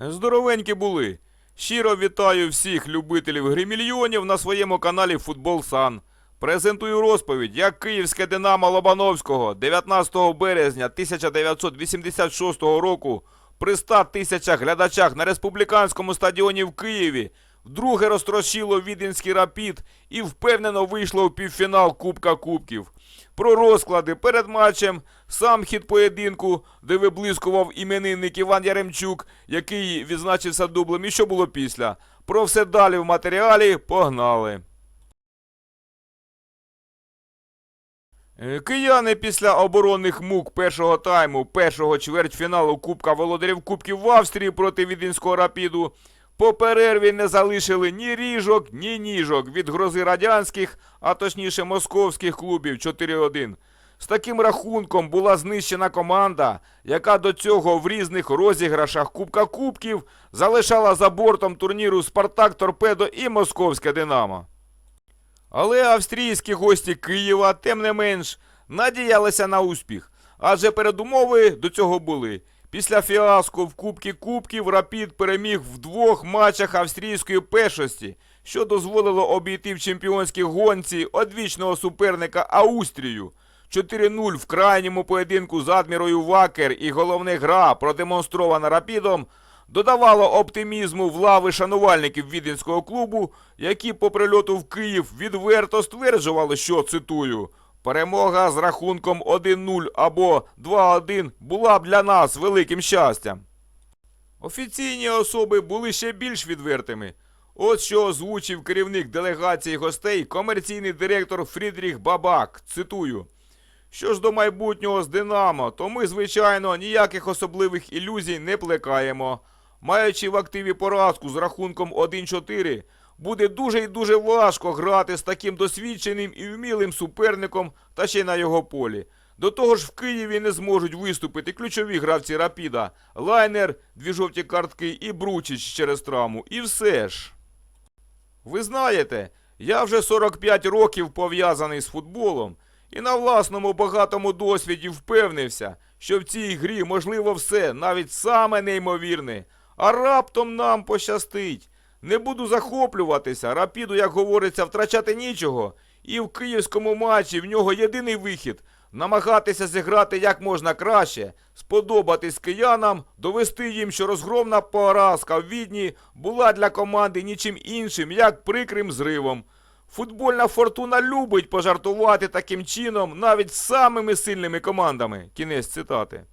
Здоровенькі були. Щиро вітаю всіх любителів гримільйонів на своєму каналі Футбол Сан. Презентую розповідь, як київське Динамо Лобановського 19 березня 1986 року при 100 тисячах глядачах на республіканському стадіоні в Києві вдруге розтрощило Віденський рапід і впевнено вийшло в півфінал Кубка Кубків. Про розклади перед матчем, сам хід поєдинку, де виблискував іменинник Іван Яремчук, який відзначився дублем, і що було після. Про все далі в матеріалі погнали. Е, Кияни після оборонних мук першого тайму, першого чвертьфіналу Кубка Володарів Кубків в Австрії проти Віденського рапіду по перерві не залишили ні ріжок, ні ніжок від грози радянських, а точніше московських клубів 4-1. З таким рахунком була знищена команда, яка до цього в різних розіграшах Кубка Кубків залишала за бортом турніру Спартак Торпедо і Московське Динамо. Але австрійські гості Києва, тим не менш, надіялися на успіх, адже передумови до цього були. Після фіаско в Кубці Кубків Рапід переміг в двох матчах австрійської першості, що дозволило обійти в чемпіонській гонці одвічного суперника Аустрію. 4-0 в крайньому поєдинку з Адмірою Вакер і головне гра, продемонстрована Рапідом, додавало оптимізму в лави шанувальників віденського клубу, які по прильоту в Київ відверто стверджували, що цитую. Перемога з рахунком 1-0 або 2-1 була б для нас великим щастям. Офіційні особи були ще більш відвертими. От що озвучив керівник делегації гостей, комерційний директор Фрідріх Бабак. Цитую. Що ж до майбутнього з Динамо, то ми, звичайно, ніяких особливих ілюзій не плекаємо. Маючи в активі поразку з рахунком 1-4, буде дуже і дуже важко грати з таким досвідченим і вмілим суперником та ще й на його полі. До того ж в Києві не зможуть виступити ключові гравці Рапіда, Лайнер, дві жовті картки і Бручич через травму. І все ж. Ви знаєте, я вже 45 років пов'язаний з футболом і на власному багатому досвіді впевнився, що в цій грі можливо все, навіть саме неймовірне. А раптом нам пощастить. Не буду захоплюватися, рапіду, як говориться, втрачати нічого. І в київському матчі в нього єдиний вихід намагатися зіграти як можна краще, сподобатись киянам, довести їм, що розгромна поразка в Відні була для команди нічим іншим, як прикрим зривом. Футбольна фортуна любить пожартувати таким чином навіть самими сильними командами. Кінець цитати.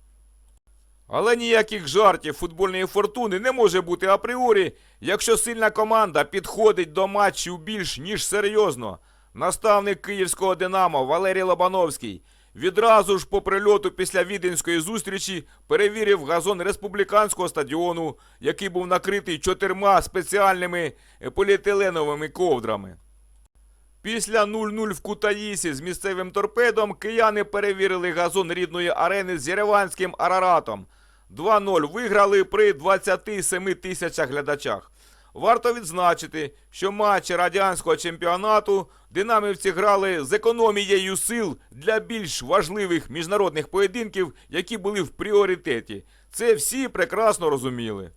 Але ніяких жартів футбольної фортуни не може бути апріорі, якщо сильна команда підходить до матчів більш ніж серйозно. Наставник київського Динамо Валерій Лобановський відразу ж по прильоту після віденської зустрічі перевірив газон республіканського стадіону, який був накритий чотирма спеціальними поліетиленовими ковдрами. Після 0-0 в Кутаїсі з місцевим торпедом кияни перевірили газон рідної арени з Єреванським Араратом. 2-0 виграли при 27 тисячах глядачах. Варто відзначити, що матчі радянського чемпіонату динамівці грали з економією сил для більш важливих міжнародних поєдинків, які були в пріоритеті. Це всі прекрасно розуміли.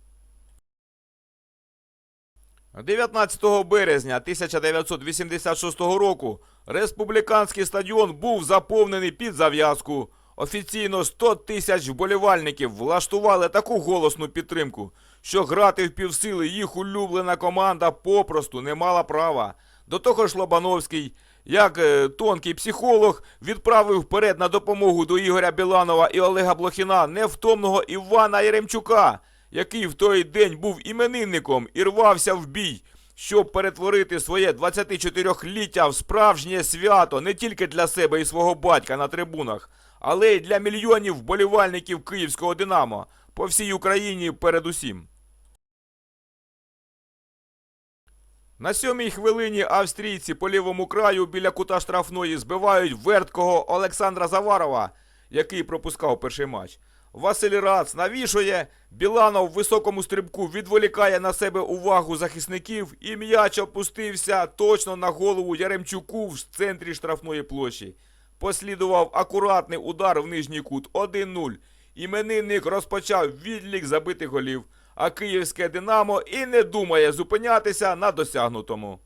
19 березня 1986 року республіканський стадіон був заповнений під зав'язку. Офіційно 100 тисяч вболівальників влаштували таку голосну підтримку, що грати в півсили їх улюблена команда попросту не мала права. До того ж Лобановський, як е, тонкий психолог, відправив вперед на допомогу до Ігоря Біланова і Олега Блохіна невтомного Івана Яремчука, який в той день був іменинником і рвався в бій, щоб перетворити своє 24-ліття в справжнє свято не тільки для себе і свого батька на трибунах, але й для мільйонів вболівальників київського Динамо по всій Україні передусім. На сьомій хвилині австрійці по лівому краю біля кута штрафної збивають верткого Олександра Заварова, який пропускав перший матч. Василь Рац навішує, Біланов в високому стрибку відволікає на себе увагу захисників і м'яч опустився точно на голову Яремчуку в центрі штрафної площі. Послідував акуратний удар в нижній кут 1-0. Іменинник розпочав відлік забитих голів. а київське Динамо і не думає зупинятися на досягнутому.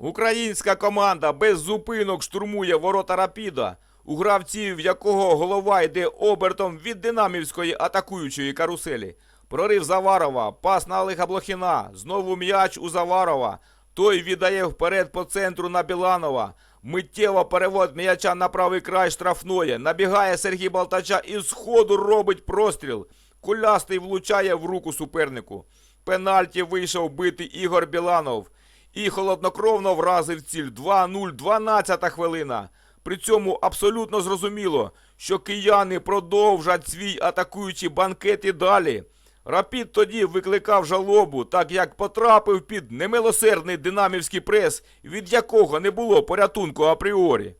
Українська команда без зупинок штурмує ворота Рапіда, у гравців якого голова йде обертом від динамівської атакуючої каруселі. Прорив Заварова, пас на Олега Блохіна, знову м'яч у Заварова. Той віддає вперед по центру на Біланова. Миттєво перевод м'яча на правий край штрафної. Набігає Сергій Балтача і з ходу робить простріл. Кулястий влучає в руку супернику. Пенальті вийшов бити Ігор Біланов. І холоднокровно вразив ціль 2-0, 12 хвилина. При цьому абсолютно зрозуміло, що кияни продовжать свій атакуючий банкет і далі. Рапід тоді викликав жалобу, так як потрапив під немилосердний динамівський прес, від якого не було порятунку апріорі.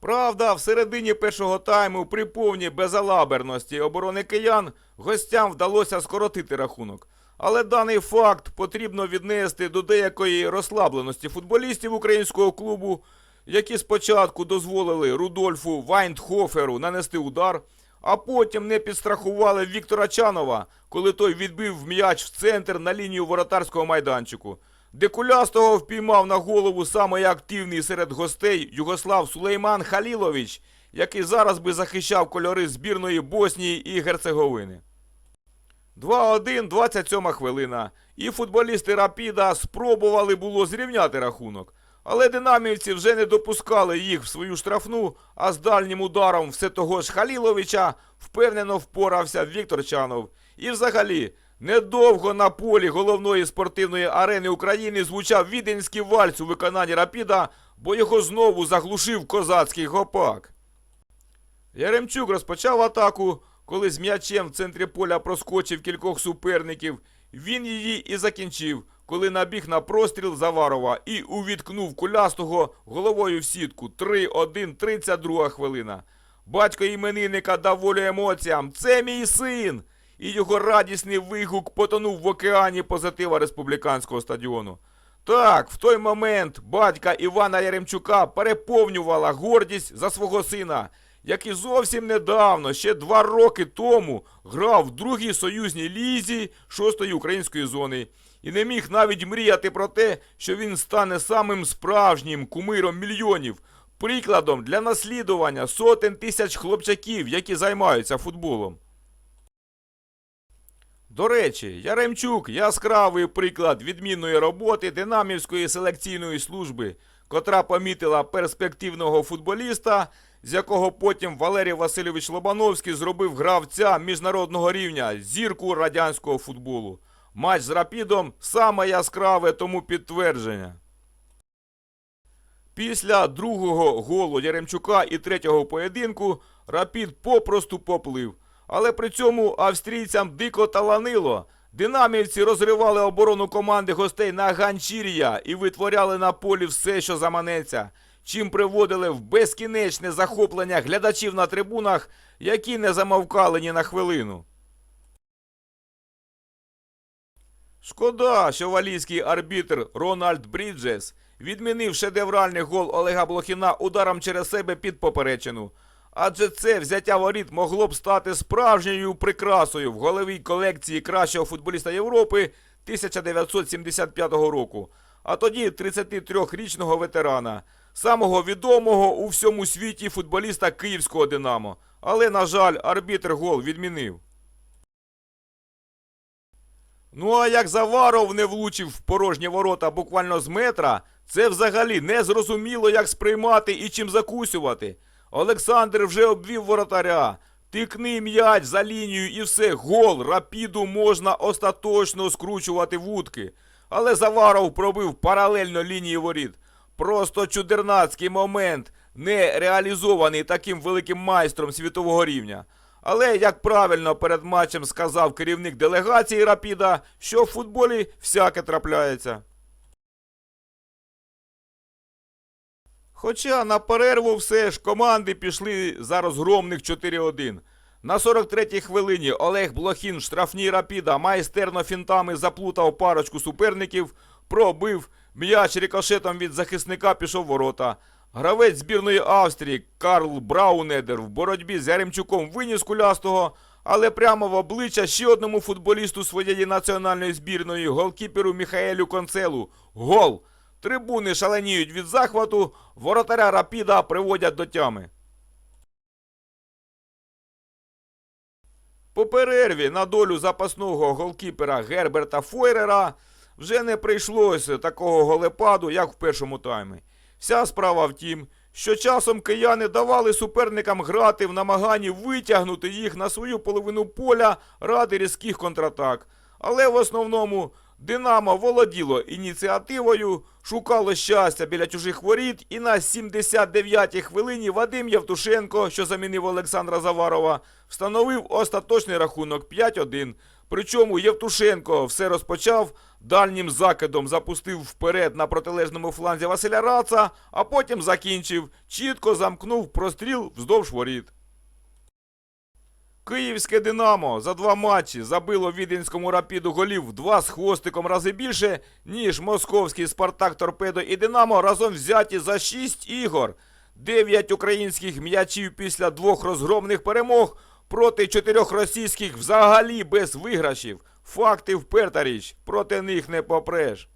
Правда, в середині першого тайму при повній безалаберності оборони киян гостям вдалося скоротити рахунок. Але даний факт потрібно віднести до деякої розслабленості футболістів українського клубу, які спочатку дозволили Рудольфу Вайндхоферу нанести удар, а потім не підстрахували Віктора Чанова, коли той відбив м'яч в центр на лінію воротарського майданчику. Де кулястого впіймав на голову самий активний серед гостей Югослав Сулейман Халілович, який зараз би захищав кольори збірної Боснії і Герцеговини. 2-1, 27 хвилина. І футболісти Рапіда спробували було зрівняти рахунок. Але динамівці вже не допускали їх в свою штрафну, а з дальнім ударом все того ж Халіловича впевнено впорався Віктор Чанов. І взагалі, недовго на полі головної спортивної арени України звучав віденський вальс у виконанні Рапіда, бо його знову заглушив козацький гопак. Яремчук розпочав атаку, коли з м'ячем в центрі поля проскочив кількох суперників. Він її і закінчив, коли набіг на простріл Заварова і увіткнув кулястого головою в сітку. 3-1, 32 хвилина. Батько іменинника дав волю емоціям. Це мій син! І його радісний вигук потонув в океані позитива республіканського стадіону. Так, в той момент батька Івана Яремчука переповнювала гордість за свого сина, який зовсім недавно, ще два роки тому, грав в другій союзній лізі шостої української зони. І не міг навіть мріяти про те, що він стане самим справжнім кумиром мільйонів, прикладом для наслідування сотень тисяч хлопчаків, які займаються футболом. До речі, Яремчук яскравий приклад відмінної роботи Динамівської селекційної служби, котра помітила перспективного футболіста, з якого потім Валерій Васильович Лобановський зробив гравця міжнародного рівня, зірку радянського футболу. Матч з Рапідом саме яскраве тому підтвердження. Після другого голу Яремчука і третього поєдинку Рапід попросту поплив. Але при цьому австрійцям дико таланило. Динамівці розривали оборону команди гостей на ганчір'я і витворяли на полі все, що заманеться, чим приводили в безкінечне захоплення глядачів на трибунах, які не замовкали ні на хвилину. Шкода, що валійський арбітр Рональд Бріджес відмінив шедевральний гол Олега Блохіна ударом через себе під поперечину. Адже це взяття воріт могло б стати справжньою прикрасою в головій колекції кращого футболіста Європи 1975 року. А тоді 33-річного ветерана, самого відомого у всьому світі футболіста київського Динамо. Але, на жаль, арбітр гол відмінив. Ну а як Заваров не влучив в порожні ворота буквально з метра, це взагалі не зрозуміло, як сприймати і чим закусювати. Олександр вже обвів воротаря. Тикни м'яч за лінію і все, гол, рапіду можна остаточно скручувати вудки. Але Заваров пробив паралельно лінії воріт. Просто чудернацький момент, не реалізований таким великим майстром світового рівня. Але, як правильно перед матчем сказав керівник делегації Рапіда, що в футболі всяке трапляється. Хоча на перерву все ж команди пішли за розгромних 4-1. На 43-й хвилині Олег Блохін в штрафній Рапіда майстерно фінтами заплутав парочку суперників, пробив, м'яч рикошетом від захисника пішов ворота. Гравець збірної Австрії Карл Браунедер в боротьбі з Яремчуком виніс кулястого, але прямо в обличчя ще одному футболісту своєї національної збірної голкіперу Міхаелю Концелу. Гол! Трибуни шаленіють від захвату, воротаря Рапіда приводять до тями. По перерві на долю запасного голкіпера Герберта Фойрера вже не прийшлося такого голепаду, як в першому таймі. Вся справа в тім, що часом кияни давали суперникам грати в намаганні витягнути їх на свою половину поля ради різких контратак. Але в основному Динамо володіло ініціативою, шукало щастя біля чужих воріт, і на 79-й хвилині Вадим Євтушенко, що замінив Олександра Заварова, встановив остаточний рахунок 5-1. Причому Євтушенко все розпочав, дальнім закидом запустив вперед на протилежному фланзі Василя Раца, а потім закінчив, чітко замкнув простріл вздовж воріт. Київське Динамо за два матчі забило віденському рапіду голів два з хвостиком рази більше, ніж московський Спартак Торпедо і Динамо разом взяті за шість ігор. Дев'ять українських м'ячів після двох розгромних перемог проти чотирьох російських взагалі без виграшів. Факти вперта річ, проти них не попреш.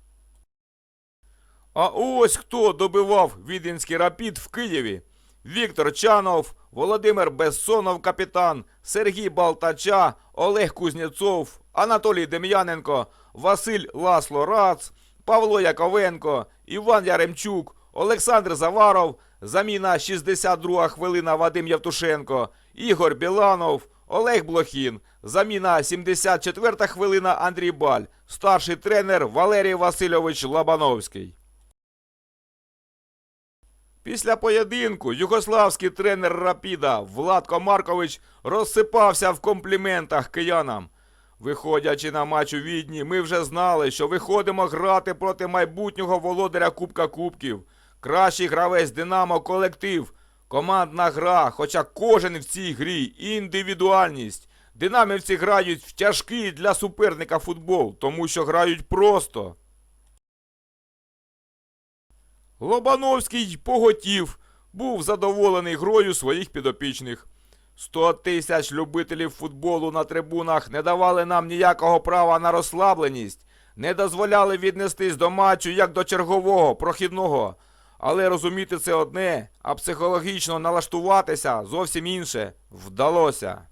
А ось хто добивав віденський рапід в Києві. Віктор Чанов, Володимир Бессонов, капітан, Сергій Балтача, Олег Кузнєцов, Анатолій Дем'яненко, Василь Ласло Рац, Павло Яковенко, Іван Яремчук, Олександр Заваров, заміна 62 хвилина Вадим Євтушенко, Ігор Біланов, Олег Блохін, заміна 74 хвилина Андрій Баль, старший тренер Валерій Васильович Лабановський. Після поєдинку югославський тренер Рапіда Владко Маркович розсипався в компліментах киянам. Виходячи на матч у Відні, ми вже знали, що виходимо грати проти майбутнього володаря Кубка Кубків. Кращий гравець Динамо колектив, командна гра, хоча кожен в цій грі індивідуальність. Динамівці грають в тяжкий для суперника футбол, тому що грають просто. Лобановський поготів, був задоволений грою своїх підопічних. Сто тисяч любителів футболу на трибунах не давали нам ніякого права на розслабленість, не дозволяли віднестись до матчу як до чергового, прохідного. Але розуміти це одне, а психологічно налаштуватися зовсім інше вдалося.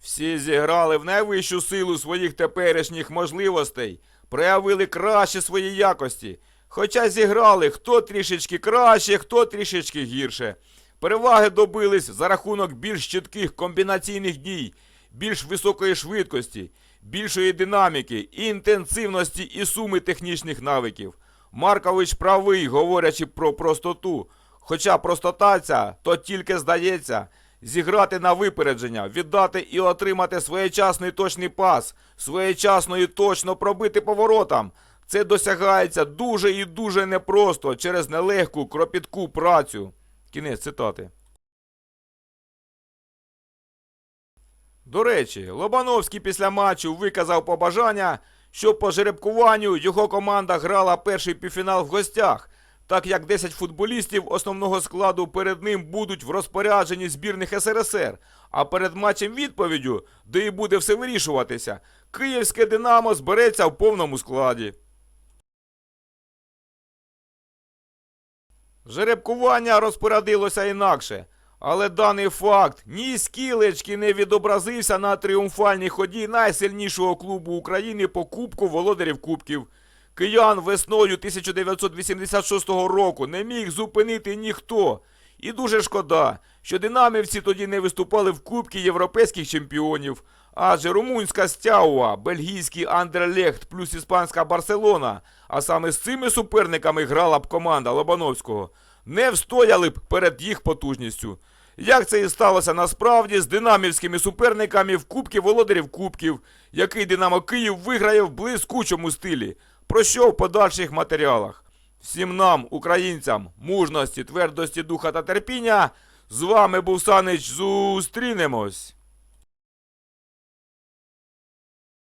Всі зіграли в найвищу силу своїх теперішніх можливостей, проявили краще свої якості. Хоча зіграли хто трішечки краще, хто трішечки гірше. Переваги добились за рахунок більш чітких комбінаційних дій, більш високої швидкості, більшої динаміки, інтенсивності і суми технічних навиків. Маркович правий, говорячи про простоту. Хоча простота ця, то тільки здається, зіграти на випередження, віддати і отримати своєчасний точний пас, своєчасно і точно пробити поворотам. Це досягається дуже і дуже непросто через нелегку кропітку працю. Кінець цитати. До речі, Лобановський після матчу виказав побажання, що по жеребкуванню його команда грала перший півфінал в гостях, так як 10 футболістів основного складу перед ним будуть в розпорядженні збірних СРСР, а перед матчем відповіддю, де і буде все вирішуватися, київське Динамо збереться в повному складі. Жеребкування розпорядилося інакше, але даний факт ні скілечки не відобразився на тріумфальній ході найсильнішого клубу України по Кубку Володарів Кубків. Киян весною 1986 року не міг зупинити ніхто. І дуже шкода, що динамівці тоді не виступали в Кубці європейських чемпіонів. Адже румунська Стяуа, бельгійський Андерлехт плюс іспанська Барселона, а саме з цими суперниками грала б команда Лобановського, не встояли б перед їх потужністю. Як це і сталося насправді з динамівськими суперниками в Кубці Володарів Кубків, який Динамо Київ виграє в блискучому стилі, про що в подальших матеріалах. Всім нам, українцям, мужності, твердості духа та терпіння. З вами був Санич. Зустрінемось!